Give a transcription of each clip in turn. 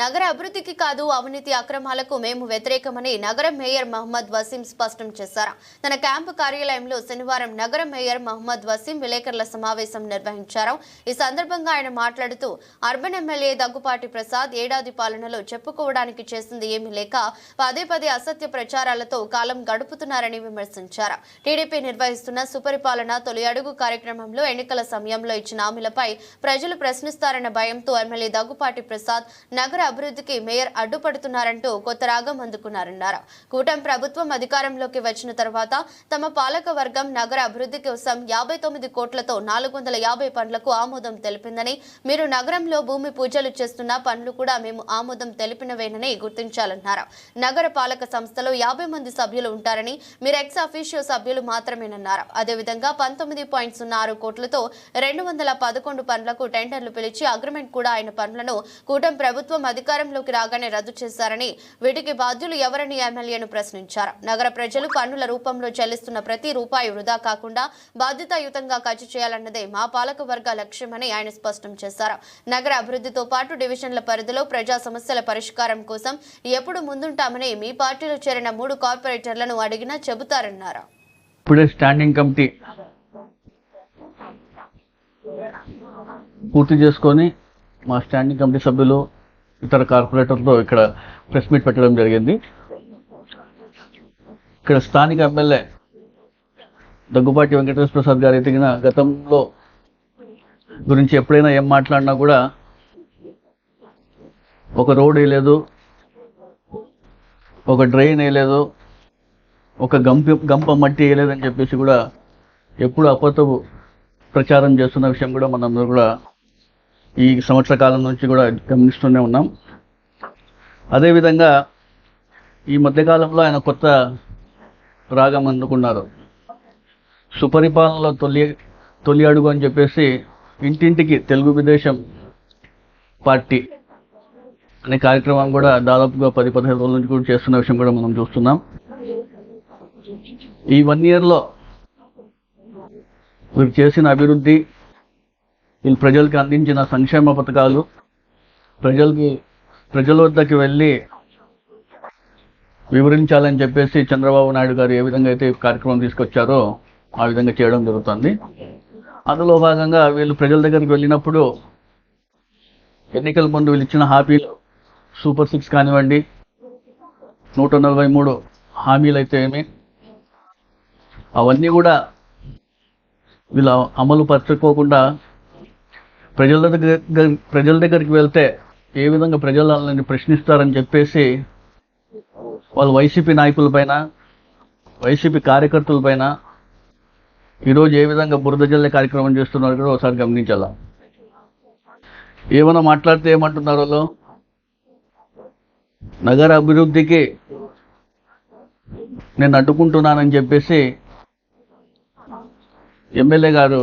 నగర అభివృద్ధికి కాదు అవినీతి అక్రమాలకు మేము వ్యతిరేకమని నగర మేయర్ మహమ్మద్ వసీం స్పష్టం చేశారు. తన క్యాంపు కార్యాలయంలో శనివారం నగర మేయర్ మహమ్మద్ వసీం విలేకరుల సమావేశం నిర్వహించారు. ఈ సందర్భంగా ఆయన మాట్లాడుతూ అర్బన్ ఎమ్మెల్యే దగ్గుపాటి ప్రసాద్ ఏడాది పాలనలో చెప్పుకోవడానికి చేసింది ఏమీ లేక పదే పదే అసత్య ప్రచారాలతో కాలం గడుపుతున్నారని విమర్శించారు. టీడీపీ నిర్వహిస్తున్న సుపరిపాలన తొలి అడుగు కార్యక్రమంలో ఎన్నికల సమయంలో ఇచ్చిన హామీలపై ప్రజలు ప్రశ్నిస్తారన్న భయంతో ఎమ్మెల్యే దగ్గుపాటి ప్రసాద్ నగర అభివృద్ధికి మేయర్ అడ్డుపడుతున్నారంటూ కొత్త రాగం అందుకున్నారన్నారు. కూటమి ప్రభుత్వం అధికారంలోకి వచ్చిన తర్వాత తమ పాలక వర్గం నగర అభివృద్ధి కోసం యాభై తొమ్మిది కోట్లతో నాలుగు వందల యాభై పనులకు ఆమోదం తెలిపిందని మీరు నగరంలో భూమి పూజలు చేస్తున్న పనులు కూడా మేము ఆమోదం తెలిపినవేనని గుర్తించాలన్నారు. నగర పాలక సంస్థలో యాభై మంది సభ్యులు ఉంటారని మీరు ఎక్స్ అఫీషియో సభ్యులు మాత్రమేనన్నారు. అదేవిధంగా పంతొమ్మిది పాయింట్ సున్నా ఆరు కోట్లతో రెండు వందల పదకొండు పనులకు టెండర్లు పిలిచి అగ్రిమెంట్ కూడా ఆయన పనులను కూటమి ప్రభుత్వం అధికారంలోకి రాగానే రద్దు చేశారని వీటికి బాధ్యులు ఎవరని ఎమ్మెల్యేను ప్రశ్నించారు. నగర ప్రజలు పన్నుల రూపంలో చెల్లిస్తున్న ప్రతి రూపాయి వృధా కాకుండా బాధ్యతాయుతంగా ఖర్చు చేయాలన్నదే మా పాలక వర్గ లక్ష్యమని ఆయన స్పష్టం చేశారు. నగర అభివృద్ధితో పాటు డివిజన్ల పరిధిలో ప్రజా సమస్యల పరిష్కారం కోసం ఎప్పుడు ముందుంటామని మీ పార్టీలో చేరిన మూడు కార్పొరేటర్లను అడిగినా చెబుతారన్నారు. ఇప్పుడే స్టాండింగ్ కమిటీ పూర్తి చేసుకొని మా స్టాండింగ్ కమిటీ సభ్యులు ఇతర కార్పొరేటర్తో ఇక్కడ ప్రెస్ మీట్ పెట్టడం జరిగింది. ఇక్కడ స్థానిక ఎమ్మెల్యే దగ్గుపాటి వెంకటేశ్వర ప్రసాద్ గారు ఎదిగిన గతంలో గురించి ఎప్పుడైనా ఏం మాట్లాడినా కూడా ఒక రోడ్ వేయలేదు ఒక డ్రైన్ వేయలేదు ఒక గంప గంప మట్టి వేయలేదని చెప్పేసి కూడా ఎప్పుడు అపతపు ప్రచారం చేస్తున్న విషయం కూడా మనందరూ కూడా ఈ సంవత్సర కాలం నుంచి కూడా గమనిస్తూనే ఉన్నాం. అదేవిధంగా ఈ మధ్యకాలంలో ఆయన కొత్త రాగం అందుకున్నారు. సుపరిపాలనలో తొలి తొలి అడుగు అని చెప్పేసి ఇంటింటికి తెలుగు విదేశం పార్టీ అనే కార్యక్రమం కూడా దాదాపుగా పది పదిహేను రోజుల నుంచి కూడా చేస్తున్న విషయం కూడా మనం చూస్తున్నాం. ఈ వన్ ఇయర్లో వీరు చేసిన అభివృద్ధి వీళ్ళు ప్రజలకి అందించిన సంక్షేమ పథకాలు ప్రజలకి ప్రజల వద్దకి వెళ్ళి వివరించాలని చెప్పేసి చంద్రబాబు నాయుడు గారు ఏ విధంగా అయితే కార్యక్రమం తీసుకొచ్చారో ఆ విధంగా చేయడం జరుగుతుంది. అందులో భాగంగా వీళ్ళు ప్రజల దగ్గరికి వెళ్ళినప్పుడు ఎన్నికల ముందు వీళ్ళు ఇచ్చిన హామీలు సూపర్ సిక్స్ కానివ్వండి నూట నలభై మూడు హామీలు అయితే ఏమి అవన్నీ కూడా వీళ్ళు అమలు పరచుకోకుండా ప్రజల దగ్గర ప్రజల దగ్గరికి వెళ్తే ఏ విధంగా ప్రజలు వాళ్ళని ప్రశ్నిస్తారని చెప్పేసి వాళ్ళు వైసీపీ నాయకులపైన వైసీపీ కార్యకర్తలపైన ఈరోజు ఏ విధంగా బురద జల్లే కార్యక్రమం చేస్తున్నారు కూడా ఒకసారి గమనించాలా? ఏమైనా మాట్లాడితే ఏమంటున్నారు వాళ్ళు? నగర అభివృద్ధికి నేను అడ్డుకుంటున్నానని చెప్పేసి ఎమ్మెల్యే గారు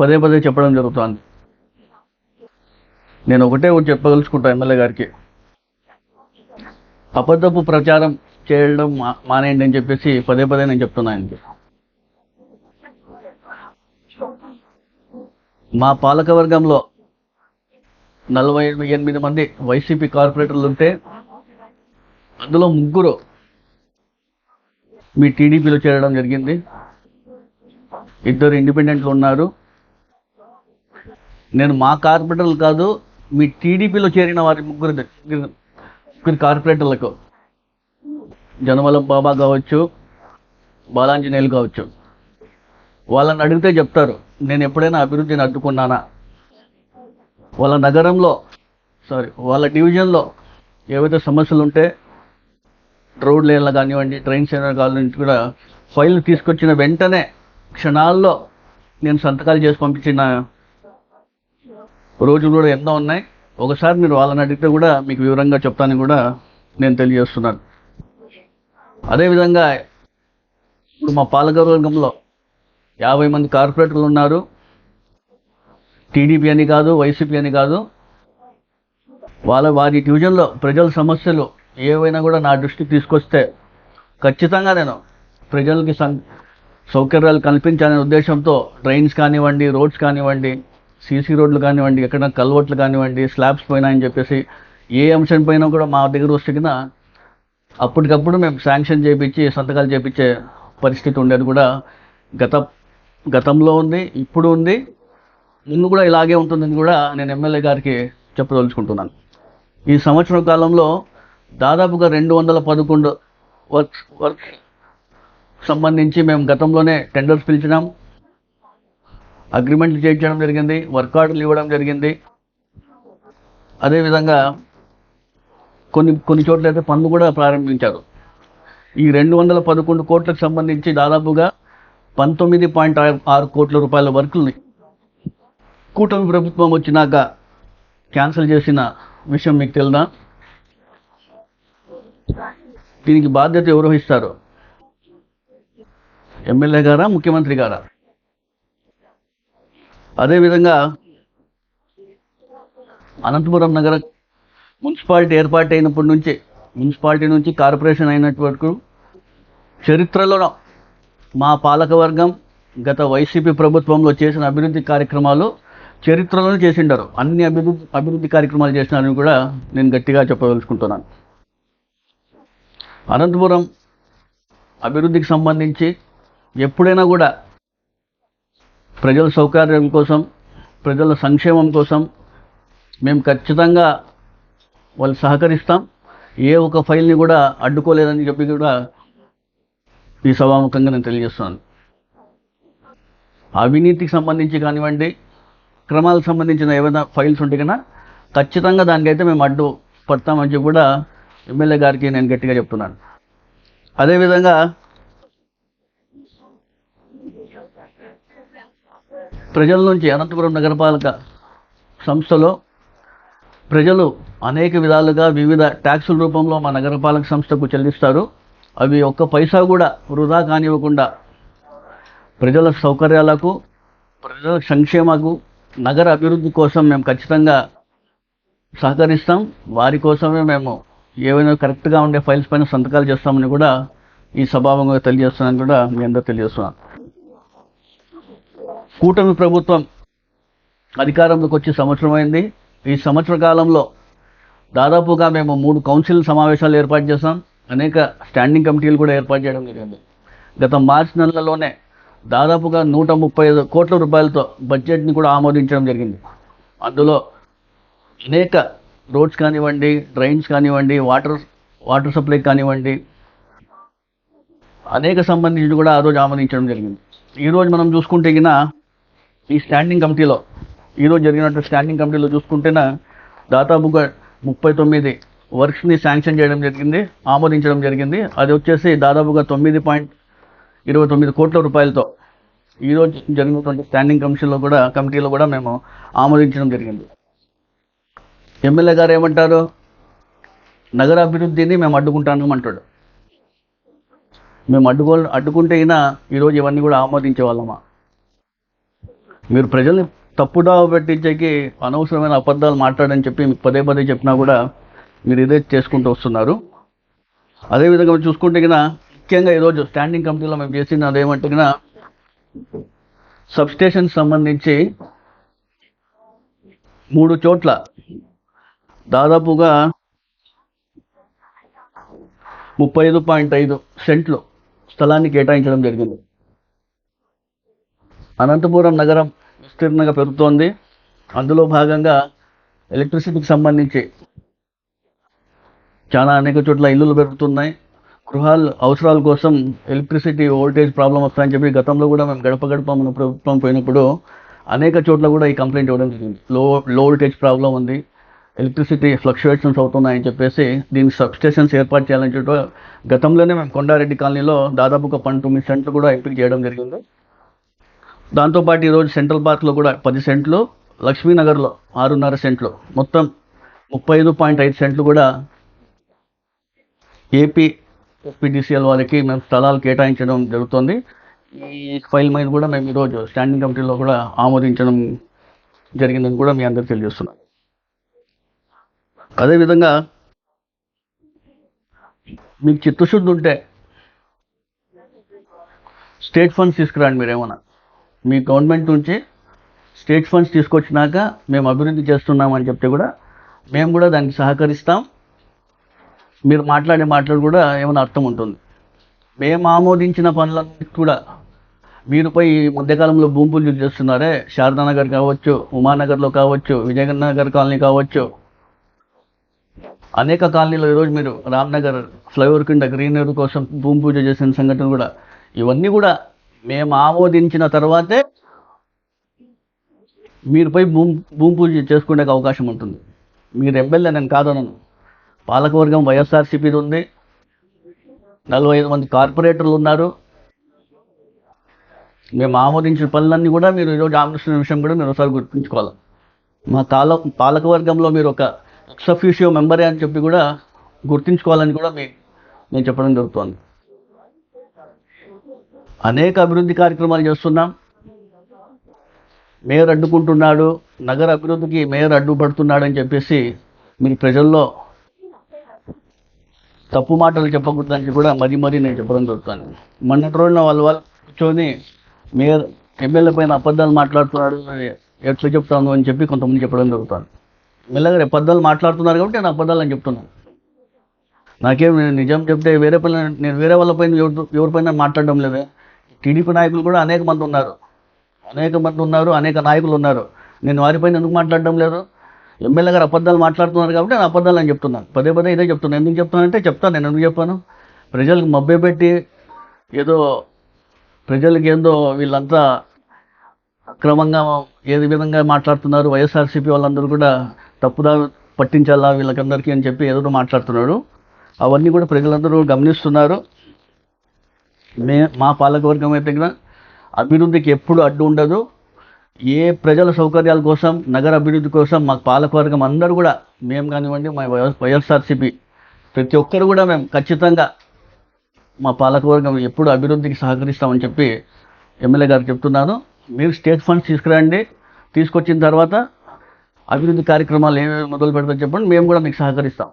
పదే పదే చెప్పడం జరుగుతోంది. నేను ఒకటే ఒకటి చెప్పదలుచుకుంటా ఎమ్మెల్యే గారికి. అబద్ధపు ప్రచారం చేయడం మా- మానేయండి అని చెప్పేసి పదే పదే నేను చెప్తున్నా ఆయనకి. మా పాలక వర్గంలో నలభై ఎనిమిది మంది వైసీపీ కార్పొరేటర్లు ఉంటే అందులో ముగ్గురు మీ టీడీపీలో చేరడం జరిగింది. ఇద్దరు ఇండిపెండెంట్లు ఉన్నారు. నేను మా కార్పొరేటర్లు కాదు మీ టీడీపీలో చేరిన వారి ముగ్గురు ముగ్గురు కార్పొరేటర్లకు. జనవలం బాబా కావచ్చు బాలాంజనేయులు కావచ్చు. వాళ్ళని అడిగితే చెప్తారు నేను ఎప్పుడైనా అభివృద్ధిని అడ్డుకున్నానా? వాళ్ళ నగరంలో సారీ వాళ్ళ డివిజన్లో ఏవైతే సమస్యలు ఉంటే రోడ్ లేన్ల కానివ్వండి ట్రైన్స్ కానివ్వండి కూడా ఫైల్ తీసుకొచ్చిన వెంటనే క్షణాల్లో నేను సంతకాలు చేసి పంపించిన రోజులు కూడా ఎన్నో ఉన్నాయి. ఒకసారి మీరు వాళ్ళని అడిగితే కూడా మీకు వివరంగా చెప్తానని కూడా నేను తెలియజేస్తున్నాను. అదేవిధంగా ఇప్పుడు మా పాలకవర్గంలో యాభై మంది కార్పొరేటర్లు ఉన్నారు. టీడీపీ అని కాదు వైసీపీ అని కాదు. వాళ్ళ వారి డివిజన్లో ప్రజల సమస్యలు ఏవైనా కూడా నా దృష్టికి తీసుకొస్తే ఖచ్చితంగా నేను ప్రజలకి సౌకర్యాలు కల్పించాలనే ఉద్దేశంతో ట్రైన్స్ కానివ్వండి రోడ్స్ కానివ్వండి సీసీ రోడ్లు కానివ్వండి ఎక్కడ కల్వర్ట్లు కానివ్వండి స్లాబ్స్ పైన అని చెప్పేసి ఏ అంశం పైన కూడా మా దగ్గర వస్తే కింద అప్పటికప్పుడు మేము శాంక్షన్ చేయించి సంతకాలు చేయించే పరిస్థితి ఉండేది కూడా గత గతంలో ఉంది ఇప్పుడు ఉంది. ముందు కూడా ఇలాగే ఉంటుందని కూడా నేను ఎమ్మెల్యే గారికి చెప్పదలుచుకుంటున్నాను. ఈ సంవత్సరం కాలంలో దాదాపుగా రెండు వందల పదకొండు వర్క్స్ వర్క్స్ సంబంధించి మేము గతంలోనే టెండర్స్ పిలిచినాం. అగ్రిమెంట్లు చేయించడం జరిగింది వర్క్ ఆర్డర్లు ఇవ్వడం జరిగింది. అదేవిధంగా కొన్ని కొన్ని చోట్ల అయితే పనులు కూడా ప్రారంభించారు. ఈ రెండు వందల పదకొండు కోట్లకు సంబంధించి దాదాపుగా పంతొమ్మిది పాయింట్ ఆరు కోట్ల రూపాయల వర్కుల్ని కూటమి ప్రభుత్వం వచ్చినాక క్యాన్సిల్ చేసిన విషయం మీకు తెలుదా? దీనికి బాధ్యత ఎవరు వహిస్తారు? ఎమ్మెల్యే గారా ముఖ్యమంత్రి గారా? అదేవిధంగా అనంతపురం నగర మున్సిపాలిటీ ఏర్పాటు అయినప్పటి నుంచి మున్సిపాలిటీ నుంచి కార్పొరేషన్ అయినట్టు వరకు చరిత్రలో మా పాలకవర్గం గత వైసీపీ ప్రభుత్వంలో చేసిన అభివృద్ధి కార్యక్రమాలు చరిత్రలోనే చేసిండారు. అన్ని అభివృద్ధి అభివృద్ధి కార్యక్రమాలు చేసినారని కూడా నేను గట్టిగా చెప్పదలుచుకుంటున్నాను. అనంతపురం అభివృద్ధికి సంబంధించి ఎప్పుడైనా కూడా ప్రజల సౌకర్యం కోసం ప్రజల సంక్షేమం కోసం మేము ఖచ్చితంగా వాళ్ళు సహకరిస్తాం. ఏ ఒక ఫైల్ని కూడా అడ్డుకోలేదని చెప్పి కూడా ఈ సభాముఖంగా నేను తెలియజేస్తున్నాను. అవినీతికి సంబంధించి కానివ్వండి క్రమాలకు సంబంధించిన ఏమైనా ఫైల్స్ ఉంటే కన్నా ఖచ్చితంగా దానికైతే మేము అడ్డు పడతామని చెప్పి కూడా ఎమ్మెల్యే గారికి నేను గట్టిగా చెప్తున్నాను. అదేవిధంగా ప్రజల నుంచి అనంతపురం నగరపాలక సంస్థలో ప్రజలు అనేక విధాలుగా వివిధ ట్యాక్సుల రూపంలో మా నగరపాలక సంస్థకు చెల్లిస్తారు. అవి ఒక్క పైసా కూడా వృధా కానివ్వకుండా ప్రజల సౌకర్యాలకు ప్రజల సంక్షేమకు నగర అభివృద్ధి కోసం మేము ఖచ్చితంగా సహకరిస్తాం. వారి కోసమే మేము ఏవైనా కరెక్ట్గా ఉండే ఫైల్స్ పైన సంతకాలు చేస్తామని కూడా ఈ సభావంగా తెలియజేస్తానని కూడా మీ అందరూ తెలియజేస్తున్నాను కూటమి ప్రభుత్వం అధికారంలోకి వచ్చి సంవత్సరమైంది ఈ సంవత్సర కాలంలో దాదాపుగా మేము మూడు కౌన్సిల్ సమావేశాలు ఏర్పాటు చేస్తాం అనేక స్టాండింగ్ కమిటీలు కూడా ఏర్పాటు చేయడం జరిగింది. గత మార్చి నెలలోనే దాదాపుగా నూట ముప్పై ఐదు కోట్ల రూపాయలతో బడ్జెట్ని కూడా ఆమోదించడం జరిగింది. అందులో అనేక రోడ్స్ కానివ్వండి డ్రైన్స్ కానివ్వండి వాటర్ వాటర్ సప్లై కానివ్వండి అనేక సంబంధించి కూడా ఆ రోజు ఆమోదించడం జరిగింది. ఈరోజు మనం చూసుకుంటే గిన ఈ స్టాండింగ్ కమిటీలో ఈరోజు జరిగినట్టు స్టాండింగ్ కమిటీలో చూసుకుంటేనే దాదాపుగా ముప్పై తొమ్మిది వర్క్స్ని శాంక్షన్ చేయడం జరిగింది ఆమోదించడం జరిగింది. అది వచ్చేసి దాదాపుగా తొమ్మిది పాయింట్ ఇరవై తొమ్మిది కోట్ల రూపాయలతో ఈరోజు జరిగినటువంటి స్టాండింగ్ కమిషన్లో కూడా కమిటీలో కూడా మేము ఆమోదించడం జరిగింది. ఎమ్మెల్యే గారు ఏమంటారు? నగరాభివృద్ధిని మేము అడ్డుకుంటాను అంటాడు. మేము అడ్డుకో అడ్డుకుంటే అయినా ఈరోజు ఇవన్నీ కూడా ఆమోదించే వాళ్ళమా? మీరు ప్రజల్ని తప్పుడావ పెట్టించేకి అనవసరమైన అబద్ధాలు మాట్లాడని చెప్పి మీకు పదే పదే చెప్పినా కూడా మీరు ఇదే చేసుకుంటూ వస్తున్నారు. అదేవిధంగా మీరు చూసుకుంటే కినా ముఖ్యంగా ఈరోజు స్టాండింగ్ కమిటీలో మేము చేసిన అదేమంటే కినా సబ్స్టేషన్ సంబంధించి మూడు చోట్ల దాదాపుగా ముప్పై ఐదు పాయింట్ ఐదు సెంట్లు స్థలాన్ని కేటాయించడం జరిగింది. అనంతపురం నగరం విస్తీర్ణంగా పెరుగుతోంది. అందులో భాగంగా ఎలక్ట్రిసిటీకి సంబంధించి చాలా అనేక చోట్ల ఇల్లులు పెరుగుతున్నాయి. గృహాలు అవసరాల కోసం ఎలక్ట్రిసిటీ ఓల్టేజ్ ప్రాబ్లం వస్తాయని చెప్పి గతంలో కూడా మేము గడప గడప మన ప్రభుత్వం పోయినప్పుడు అనేక చోట్ల కూడా ఈ కంప్లైంట్ ఇవ్వడం జరిగింది. లో లో వోల్టేజ్ ప్రాబ్లం ఉంది. ఎలక్ట్రిసిటీ ఫ్లక్చుయేషన్స్ అవుతున్నాయని చెప్పేసి దీనికి సబ్స్టేషన్స్ ఏర్పాటు చేయాలని చెప్పి గతంలోనే మేము కొండారెడ్డి కాలనీలో దాదాపు ఒక పంతొమ్మిది సెంట్లు కూడా ఎంపిక చేయడం జరిగింది. దాంతోపాటు ఈరోజు సెంట్రల్ పార్క్లో కూడా పది సెంట్లు లక్ష్మీనగర్లో ఆరున్నర సెంట్లు. మొత్తం ముప్పై ఐదు పాయింట్ ఐదు సెంట్లు కూడా ఏపీ ఎస్పీడీసీఎల్ వాళ్ళకి మేము స్థలాలు కేటాయించడం జరుగుతుంది. ఈ ఫైల్ మీద కూడా మేము ఈరోజు స్టాండింగ్ కమిటీలో కూడా ఆమోదించడం జరిగిందని కూడా మీ అందరికి తెలియజేస్తున్నాం. అదేవిధంగా మీకు చిత్తశుద్ధి ఉంటే స్టేట్ ఫండ్స్ తీసుకురండి మీరేమన్నా మీ గవర్నమెంట్ నుంచి స్టేట్ ఫండ్స్ తీసుకొచ్చినాక మేము అభివృద్ధి చేస్తున్నామని చెప్తే కూడా మేము కూడా దానికి సహకరిస్తాం. మీరు మాట్లాడే మాటలు కూడా ఏమైనా అర్థం ఉంటుంది. మేము ఆమోదించిన పనులన్నీ కూడా మీరు పోయి ఈ మధ్యకాలంలో భూమి పూజలు చేస్తున్నారే శారదానగర్ కావచ్చు ఉమానగర్లో కావచ్చు విజయనగర్ కాలనీ కావచ్చు. అనేక కాలనీలో ఈరోజు మీరు రామ్నగర్ ఫ్లైఓవర్ కింద గ్రీనరీ కోసం భూమి పూజ చేసిన సంఘటన కూడా ఇవన్నీ కూడా మేము ఆమోదించిన తర్వాతే మీరు పోయి భూమి భూమి పూజ చేసుకునే అవకాశం ఉంటుంది. మీరు ఎమ్మెల్యే నేను కాదనను. పాలకవర్గం వైఎస్ఆర్సీపీది ఉంది. నలభై ఐదు మంది కార్పొరేటర్లు ఉన్నారు. మేము ఆమోదించిన పనులన్నీ కూడా మీరు ఈరోజు ఆమోదిస్తున్న విషయం కూడా మీరు ఒకసారి గుర్తుంచుకోవాలి. మా తాల పాలకవర్గంలో మీరు ఒక ఎక్సఫ్యూషియో మెంబరే అని చెప్పి కూడా గుర్తుంచుకోవాలని కూడా మీ నేను చెప్పడం జరుగుతోంది. అనేక అభివృద్ధి కార్యక్రమాలు చేస్తున్నాం. మేయర్ అడ్డుకుంటున్నాడు నగర అభివృద్ధికి మేయర్ అడ్డుపడుతున్నాడు అని చెప్పేసి మీరు ప్రజల్లో తప్పు మాటలు చెప్పకూడదని కూడా మరీ మరీ నేను చెప్పడం జరుగుతాను మొన్నటి రోజున వాళ్ళు వాళ్ళు కూర్చొని మేయర్ ఎమ్మెల్యే పైన అబద్ధాలు మాట్లాడుతున్నాడు అని ఎట్లా చెప్తాను అని చెప్పి కొంతమంది చెప్పడం జరుగుతాను ఎమ్మెల్యే అబద్ధాలు మాట్లాడుతున్నారు కాబట్టి నేను అబద్ధాలు అని చెప్తున్నాను. నాకేం నేను నిజం చెప్తే వేరే పైన నేను వేరే వాళ్ళ పైన ఎవరిపైన మాట్లాడడం లేదే. టీడీపీ నాయకులు కూడా అనేక మంది ఉన్నారు. అనేక మంది ఉన్నారు అనేక నాయకులు ఉన్నారు. నేను వారిపైన ఎందుకు మాట్లాడడం లేదు? ఎమ్మెల్యే గారు అబద్ధాలు మాట్లాడుతున్నారు కాబట్టి నేను అబద్ధాలు అని చెప్తున్నాను. పదే పదే ఇదే చెప్తున్నాను. ఎందుకు చెప్తానంటే చెప్తాను. నేను ఎందుకు చెప్పాను? ప్రజలకు మభ్యపెట్టి ఏదో ప్రజలకి ఏందో వీళ్ళంతా అక్రమంగా ఏ విధంగా మాట్లాడుతున్నారు? వైఎస్ఆర్సీపీ వాళ్ళందరూ కూడా తప్పుదా పట్టించాలా వీళ్ళకందరికీ అని చెప్పి ఏదో మాట్లాడుతున్నాడు అవన్నీ కూడా ప్రజలందరూ గమనిస్తున్నారు. మే మా పాలకవర్గం అయితే కూడా అభివృద్ధికి ఎప్పుడు అడ్డు ఉండదు. ఏ ప్రజల సౌకర్యాల కోసం నగర అభివృద్ధి కోసం మా పాలకవర్గం అందరూ కూడా మేము కానివ్వండి మా వైఎస్ఆర్సీపీ ప్రతి ఒక్కరు కూడా మేము ఖచ్చితంగా మా పాలకవర్గం ఎప్పుడు అభివృద్ధికి సహకరిస్తామని చెప్పి ఎమ్మెల్యే గారు చెప్తున్నాను. మీరు స్టేట్ ఫండ్స్ తీసుకురండి. తీసుకొచ్చిన తర్వాత అభివృద్ధి కార్యక్రమాలు ఏమేమి మొదలు పెడతారు చెప్పండి. మేము కూడా మీకు సహకరిస్తాం.